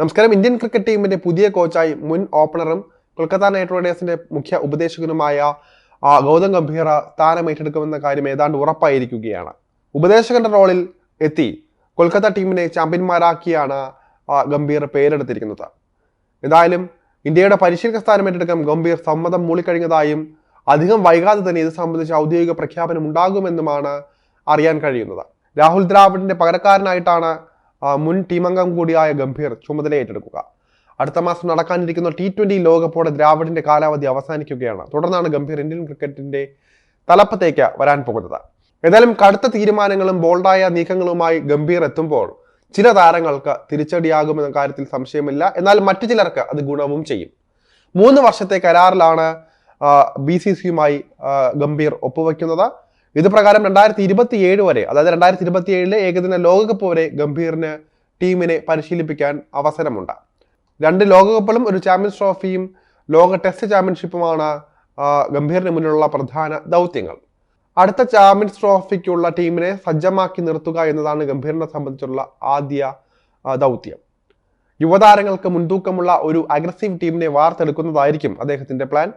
നമസ്കാരം. Indian cricket ടീമിന്റെ പുതിയ കോച്ചായി മുൻ ഓപ്പണറും കൊൽക്കത്ത നൈറ്റ് റൈഡേഴ്സിന്റെ മുഖ്യ ഉപദേശകനുമായ ഗൗതം ഗംഭീർ സ്ഥാനം ഏറ്റെടുക്കുമെന്ന കാര്യം ഏതാണ്ട് ഉറപ്പായിരിക്കുകയാണ്. ഉപദേശകന്റെ റോളിൽ എത്തി കൊൽക്കത്ത ടീമിനെ ചാമ്പ്യന്മാരാക്കിയാണ് ഗംഭീർ പേരെടുത്തിരിക്കുന്നത്. എന്തായാലും ഇന്ത്യയുടെ പരിശീലക സ്ഥാനം ഏറ്റെടുക്കാൻ ഗംഭീർ സമ്മതം മൂളിക്കഴിഞ്ഞതായും അധികം വൈകാതെ തന്നെ ഇത് സംബന്ധിച്ച് ഔദ്യോഗിക പ്രഖ്യാപനം ഉണ്ടാകുമെന്നുമാണ് അറിയാൻ കഴിയുന്നത്. രാഹുൽ ദ്രാവിഡിന്റെ പകരക്കാരനായിട്ടാണ് മുൻ ടീമംഗം കൂടിയായ ഗംഭീർ ചുമതല ഏറ്റെടുക്കുക അടുത്ത മാസം നടക്കാനിരിക്കുന്ന ടി ട്വന്റി ലോകകപ്പോടെ ദ്രാവിഡിന്റെ കാലാവധി അവസാനിക്കുകയാണ്. തുടർന്നാണ് ഗംഭീർ ഇന്ത്യൻ ക്രിക്കറ്റിന്റെ തലപ്പത്തേക്ക് വരാൻ പോകുന്നത്. ഏതായാലും കടുത്ത തീരുമാനങ്ങളും ബോൾഡായ നീക്കങ്ങളുമായി ഗംഭീർ എത്തുമ്പോൾ ചില താരങ്ങൾക്ക് തിരിച്ചടിയാകുമെന്ന കാര്യത്തിൽ സംശയമില്ല. എന്നാൽ മറ്റു ചിലർക്ക് അത് ഗുണവും ചെയ്യും. മൂന്ന് വർഷത്തെ കരാറിലാണ് ബി സി സിയുമായി ഗംഭീർ ഒപ്പുവെക്കുന്നത്. ഇത് പ്രകാരം രണ്ടായിരത്തി ഇരുപത്തി ഏഴ് വരെ അതായത് രണ്ടായിരത്തി ഇരുപത്തി ഏഴിലെ ഏകദിന ലോകകപ്പ് വരെ ഗംഭീറിന് ടീമിനെ പരിശീലിപ്പിക്കാൻ അവസരമുണ്ട്. രണ്ട് ലോകകപ്പുകളും ഒരു ചാമ്പ്യൻസ് ട്രോഫിയും ലോക ടെസ്റ്റ് ചാമ്പ്യൻഷിപ്പുമാണ് ഗംഭീറിന് മുന്നിലുള്ള പ്രധാന ദൗത്യങ്ങൾ. അടുത്ത ചാമ്പ്യൻസ് ട്രോഫിക്കുള്ള ടീമിനെ സജ്ജമാക്കി നിർത്തുക എന്നതാണ് ഗംഭീറിനെ സംബന്ധിച്ചുള്ള ആദ്യ ദൗത്യം. യുവതാരങ്ങൾക്ക് മുൻതൂക്കമുള്ള ഒരു അഗ്രസീവ് ടീമിനെ വാർത്തെടുക്കുന്നതായിരിക്കും അദ്ദേഹത്തിന്റെ പ്ലാൻ.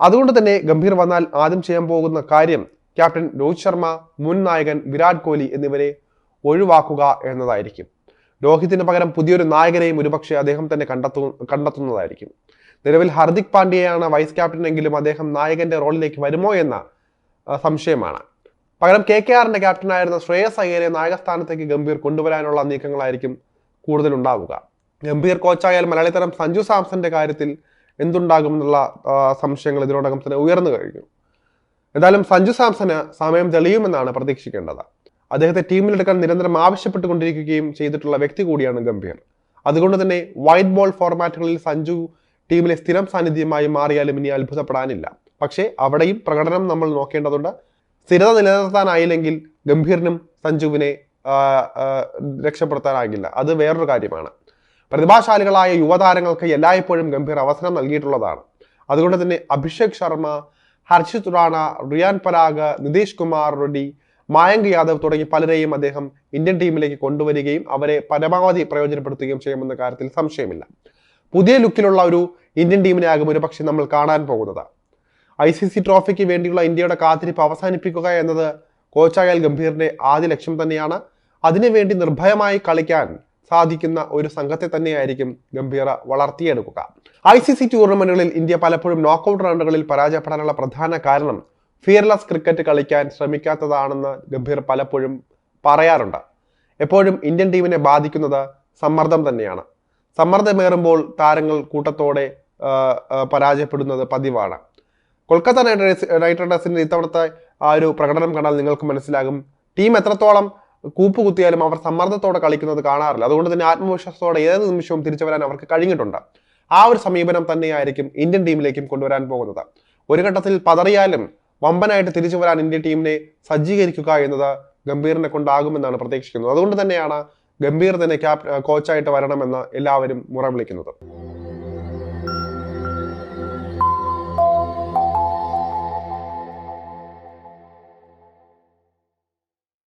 അതുകൊണ്ട് തന്നെ ഗംഭീർ വന്നാൽ ആദ്യം ചെയ്യാൻ പോകുന്ന കാര്യം ക്യാപ്റ്റൻ രോഹിത് ശർമ്മ മുൻ നായകൻ വിരാട് കോഹ്ലി എന്നിവരെ ഒഴിവാക്കുക എന്നതായിരിക്കും. രോഹിത്തിന് പകരം പുതിയൊരു നായകനെയും ഒരുപക്ഷെ അദ്ദേഹം തന്നെ കണ്ടെത്തു കണ്ടെത്തുന്നതായിരിക്കും. നിലവിൽ ഹർദിക് പാണ്ഡ്യയാണ് വൈസ് ക്യാപ്റ്റൻ എങ്കിലും അദ്ദേഹം നായകന്റെ റോളിലേക്ക് വരുമോ എന്ന സംശയമാണ്. പകരം കെ കെ ആറിന്റെ ക്യാപ്റ്റനായിരുന്ന ശ്രേയസ് അയ്യരെ നായകസ്ഥാനത്തേക്ക് ഗംഭീർ കൊണ്ടുവരാനുള്ള നീക്കങ്ങളായിരിക്കും കൂടുതൽ ഉണ്ടാവുക ഗംഭീർ കോച്ചായാൽ മലയാളി താരം സഞ്ജു സാംസന്റെ കാര്യത്തിൽ എന്തുണ്ടാകുമെന്നുള്ള സംശയങ്ങൾ ഇതിനോടകം തന്നെ ഉയർന്നു കഴിഞ്ഞു. എന്തായാലും സഞ്ജു സാംസന് സമയം തെളിയുമെന്നാണ് പ്രതീക്ഷിക്കേണ്ടത്. അദ്ദേഹത്തെ ടീമിലെടുക്കാൻ നിരന്തരം ആവശ്യപ്പെട്ടുകൊണ്ടിരിക്കുകയും ചെയ്തിട്ടുള്ള വ്യക്തി കൂടിയാണ് ഗംഭീർ. അതുകൊണ്ട് തന്നെ വൈറ്റ് ബോൾ ഫോർമാറ്റുകളിൽ സഞ്ജു ടീമിലെ സ്ഥിരം സാന്നിധ്യമായി മാറിയാലും ഇനി അത്ഭുതപ്പെടാനില്ല. പക്ഷേ അവിടെയും പ്രകടനം നമ്മൾ നോക്കേണ്ടതുണ്ട്. സ്ഥിരത നിലനിർത്താനായില്ലെങ്കിൽ ഗംഭീറിനും സഞ്ജുവിനെ രക്ഷപ്പെടുത്താനാകില്ല. അത് വേറൊരു കാര്യമാണ്. പ്രതിഭാശാലികളായ യുവതാരങ്ങൾക്ക് എല്ലായ്പ്പോഴും ഗംഭീർ അവസരം നൽകിയിട്ടുള്ളതാണ്. അതുകൊണ്ട് തന്നെ അഭിഷേക് ശർമ്മ ഹർഷിത് റാണ റിയാൻ പരാഗ് നിതീഷ് കുമാർ റെഡ്ഡി മായങ്ക് യാദവ് തുടങ്ങി പലരെയും അദ്ദേഹം ഇന്ത്യൻ ടീമിലേക്ക് കൊണ്ടുവരികയും അവരെ പരമാവധി പ്രയോജനപ്പെടുത്തുകയും ചെയ്യുമെന്ന കാര്യത്തിൽ സംശയമില്ല. പുതിയ ലുക്കിലുള്ള ഒരു ഇന്ത്യൻ ടീമിനെ ആകും ഒരു പക്ഷേ നമ്മൾ കാണാൻ പോകുന്നത്. ഐ സി സി ട്രോഫിക്ക് വേണ്ടിയുള്ള ഇന്ത്യയുടെ കാത്തിരിപ്പ് അവസാനിപ്പിക്കുക എന്നത് കോച്ചായാൽ ഗംഭീറിന്റെ ആദ്യ ലക്ഷ്യം തന്നെയാണ്. അതിനുവേണ്ടി നിർഭയമായി കളിക്കാൻ സാധിക്കുന്ന ഒരു സംഘത്തെ തന്നെയായിരിക്കും ഗംഭീർ വളർത്തിയെടുക്കുക. ഐ സി സി ടൂർണമെന്റുകളിൽ ഇന്ത്യ പലപ്പോഴും നോക്കൌട്ട് റൗണ്ടുകളിൽ പരാജയപ്പെടാനുള്ള പ്രധാന കാരണം ഫിയർലെസ് ക്രിക്കറ്റ് കളിക്കാൻ ശ്രമിക്കാത്തതാണെന്ന് ഗംഭീർ പലപ്പോഴും പറയാറുണ്ട്. എപ്പോഴും ഇന്ത്യൻ ടീമിനെ ബാധിക്കുന്നത് സമ്മർദ്ദം തന്നെയാണ്. സമ്മർദ്ദമേറുമ്പോൾ താരങ്ങൾ കൂട്ടത്തോടെ പരാജയപ്പെടുന്നത് പതിവാണ്. കൊൽക്കത്ത നൈറ്റ് റൈഡേഴ്സിന്റെ ഇത്തവണത്തെ ആ ഒരു പ്രകടനം കണ്ടാൽ നിങ്ങൾക്ക് മനസ്സിലാകും. ടീം എത്രത്തോളം കൂപ്പ് കുത്തിയാലും അവർ സമ്മർദ്ദത്തോടെ കളിക്കുന്നത് കാണാറില്ല. അതുകൊണ്ട് തന്നെ ആത്മവിശ്വാസത്തോടെ ഏത് നിമിഷവും തിരിച്ചു വരാൻ അവർക്ക് കഴിഞ്ഞിട്ടുണ്ട്. ആ ഒരു സമീപനം തന്നെയായിരിക്കും ഇന്ത്യൻ ടീമിലേക്കും കൊണ്ടുവരാൻ പോകുന്നത്. ഒരു ഘട്ടത്തിൽ പതറിയാലും വമ്പനായിട്ട് തിരിച്ചു വരാൻ ഇന്ത്യൻ ടീമിനെ സജ്ജീകരിക്കുക എന്നത് ഗംഭീറിനെ കൊണ്ടാകുമെന്നാണ് പ്രതീക്ഷിക്കുന്നത്. അതുകൊണ്ട് തന്നെയാണ് ഗംഭീർ തന്നെ ക്യാപ് കോച്ചായിട്ട് വരണമെന്ന് എല്ലാവരും മുറ വിളിക്കുന്നത്